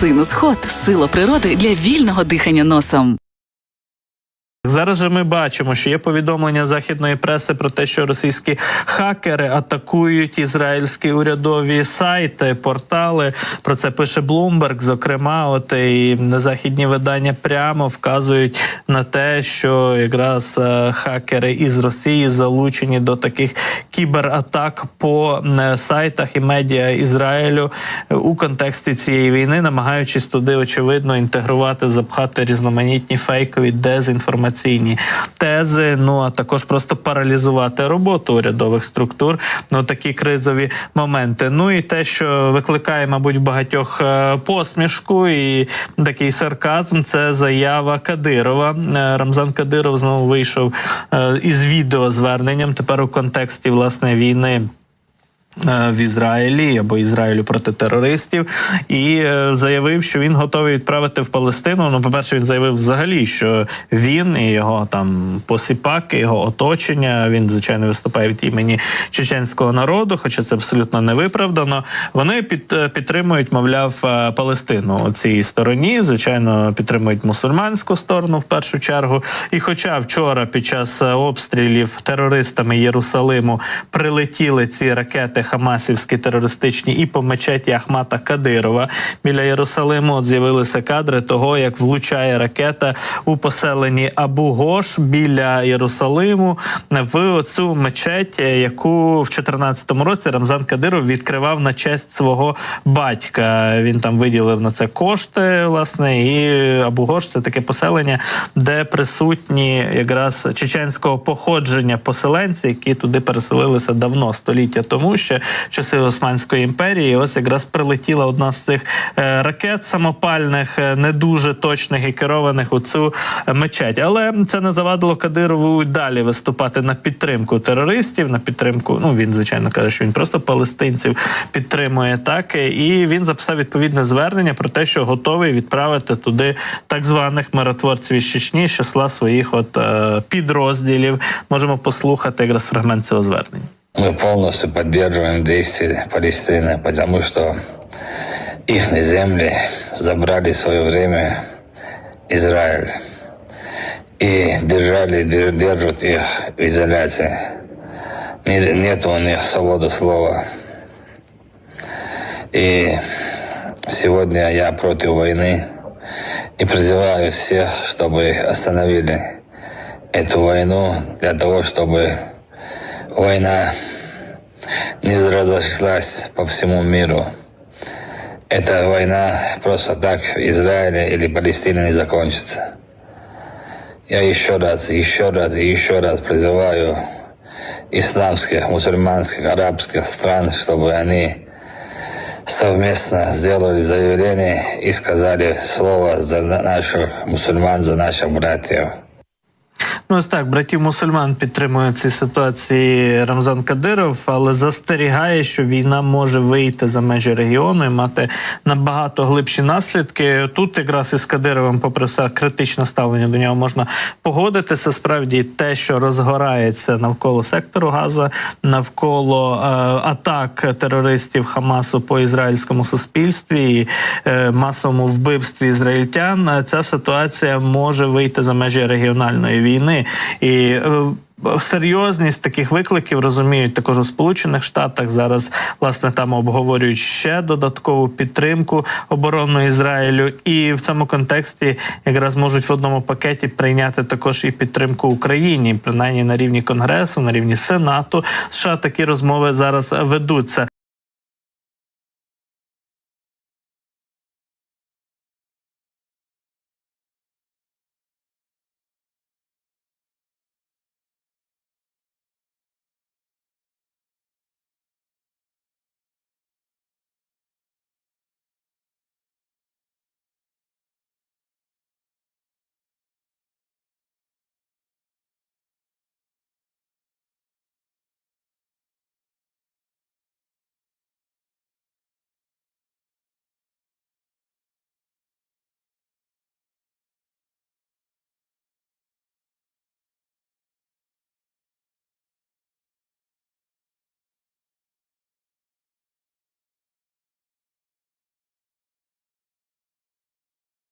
Синус Хот сила природи для вільного дихання носом. Зараз же ми бачимо, що є повідомлення західної преси про те, що російські хакери атакують ізраїльські урядові сайти, портали. Про це пише Bloomberg. Зокрема, от і західні видання прямо вказують на те, що якраз е, хакери із Росії залучені до таких кібератак по е, сайтах і медіа Ізраїлю е, у контексті цієї війни, намагаючись туди очевидно інтегрувати, запхати різноманітні фейкові дезінформаційні тези. Ну а також просто паралізувати роботу урядових структур. Ну такі кризові моменти. Ну і те, що викликає, мабуть, багатьох е, посмішку і такий сарказм, це заява Кадирова. Е, Рамзан Кадиров знову вийшов е, із відеозверненням. Тепер у контексті власне війни. Е, В Ізраїлі або Ізраїлю проти терористів, і е, заявив, що він готовий відправити в Палестину. Ну, по-перше, він заявив взагалі, що він і його там посіпаки, його оточення. Він звичайно виступає від імені чеченського народу, хоча це абсолютно не виправдано. Вони під, е, підтримують, мовляв, Палестину у цій стороні. Звичайно, підтримують мусульманську сторону в першу чергу. І, хоча вчора під час обстрілів терористами Єрусалиму прилетіли ці ракети Хамасівські терористичні і по мечеті Ахмата Кадирова біля Єрусалиму. От з'явилися кадри того, як влучає ракета у поселенні Абу Гош біля Єрусалиму в оцю мечеть, е, яку в 2014 році Рамзан Кадиров відкривав на честь свого батька. Він там виділив на це кошти, власне, і Абу Гош це таке поселення, де присутні якраз чеченського походження поселенці, які туди переселилися давно століття тому, ще часи Османської імперії. Ось якраз прилетіла одна з цих е, ракет самопальних, е, не дуже точних і керованих у цю е, мечеть. Але це не завадило Кадирову далі виступати на підтримку терористів, на підтримку. Ну він звичайно каже, що він просто палестинців підтримує так. І він записав відповідне звернення про те, що готовий відправити туди так званих миротворців із Чечні з числа своїх от е, підрозділів. Можемо послухати якраз фрагмент цього звернення. Мы полностью поддерживаем действия Палестины, потому что их земли забрали в свое время Израиль и держали, дер- держат их в изоляции. Не- Нет у них свободы слова. И сегодня я против войны и призываю всех, чтобы остановили эту войну для того, чтобы война не разошлась по всему миру. Эта война просто так в Израиле или Палестине не закончится. Я еще раз, еще раз и еще раз призываю исламских, мусульманских, арабских стран, чтобы они совместно сделали заявление и сказали слово за наших мусульман, за наших братьев. Ну, ось так, братів мусульман підтримує ці ситуації Рамзан Кадиров, але застерігає, що війна може вийти за межі регіону і мати набагато глибші наслідки. Тут якраз із Кадировим, попри все, критичне ставлення до нього можна погодитися. Справді, те, що розгорається навколо сектору Газа, навколо е, атак терористів Хамасу по ізраїльському суспільстві е, масовому вбивстві ізраїльтян, е, ця ситуація може вийти за межі регіональної війни і. е, Серйозність таких викликів розуміють також у Сполучених Штатах. Зараз власне там обговорюють ще додаткову підтримку оборону Ізраїлю, і в цьому контексті якраз можуть в одному пакеті прийняти також і підтримку Україні, принаймні на рівні Конгресу, на рівні Сенату. США такі розмови зараз ведуться.